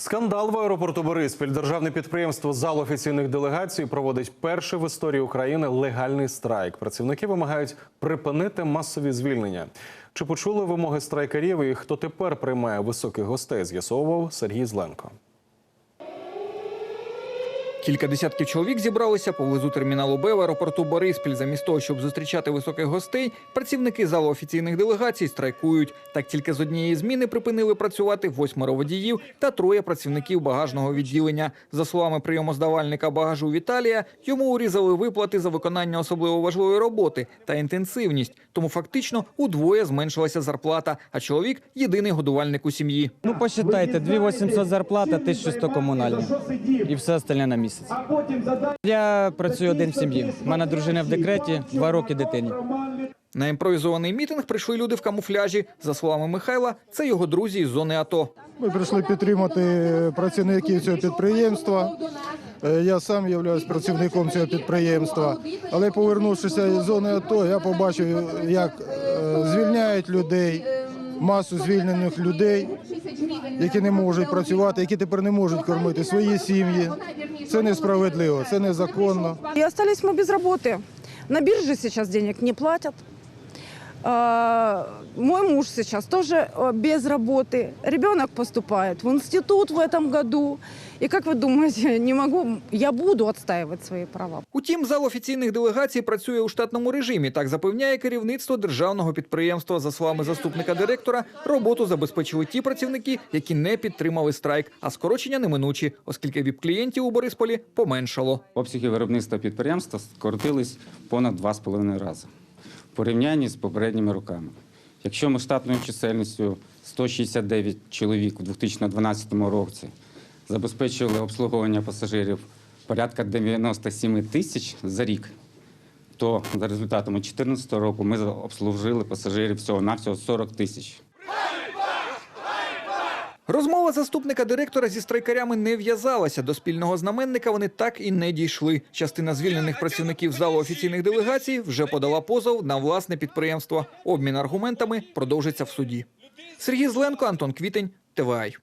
Скандал в аеропорту Бориспіль. Державне підприємство зал офіційних делегацій проводить перший в історії України легальний страйк. Працівники вимагають припинити масові звільнення. Чи почули вимоги страйкарів і хто тепер приймає високих гостей? З'ясовував Сергій Зленко. Кілька десятків чоловік зібралися поблизу терміналу Б в аеропорту Бориспіль. Замість того, щоб зустрічати високих гостей, працівники залу офіційних делегацій страйкують. Так тільки з однієї зміни припинили працювати восьмеро водіїв та троє працівників багажного відділення. За словами прийомоздавальника багажу Віталія, йому урізали виплати за виконання особливо важливої роботи та інтенсивність. Тому фактично удвоє зменшилася зарплата. А чоловік єдиний годувальник у сім'ї. Ну, посчитайте, 2800 зарплата, 1100 комунальні. І все остальне на місяць. Я працюю один в сім'ї. У мене дружина в декреті, два роки дитині. На імпровізований мітинг прийшли люди в камуфляжі. За словами Михайла, це його друзі із зони АТО. Ми прийшли підтримати працівників цього підприємства. Е, Я сам являюсь працівником цього підприємства. Але повернувшися із зони АТО, я побачив, як е, звільняють людей, масу звільнених людей, які не можуть працювати, які тепер не можуть кормити свої сім'ї. Це несправедливо, це незаконно. І остались ми без роботи. На біржі сейчас денег не платят. А, Мой муж сейчас тоже э, без работы. Ребенок поступает в институт в этом году. И как вы думаете, не могу, я буду отстаивать свои права. Утім, зал офіційних делегацій працює у штатному режимі. Так запевняє керівництво державного підприємства. За словами заступника директора, роботу забезпечили ті працівники, які не підтримали страйк, а скорочення неминучі, оскільки віп-клієнтів у Борисполі поменшало. Обсяги виробництва підприємства скоротились понад 2,5 рази в порівнянні з попередніми роками. Якщо ми штатною чисельністю 169 чоловік у 2012 році забезпечували обслуговування пасажирів порядка 97 тисяч за рік, то за результатами 2014 року ми обслужили пасажирів всього-навсього 40 тисяч. Розмова заступника директора зі страйкарями не в'язалася. До спільного знаменника вони так і не дійшли. Частина звільнених працівників залу офіційних делегацій вже подала позов на власне підприємство. Обмін аргументами продовжиться в суді. Сергій Зленко, Антон Квітень, ТВАЙ.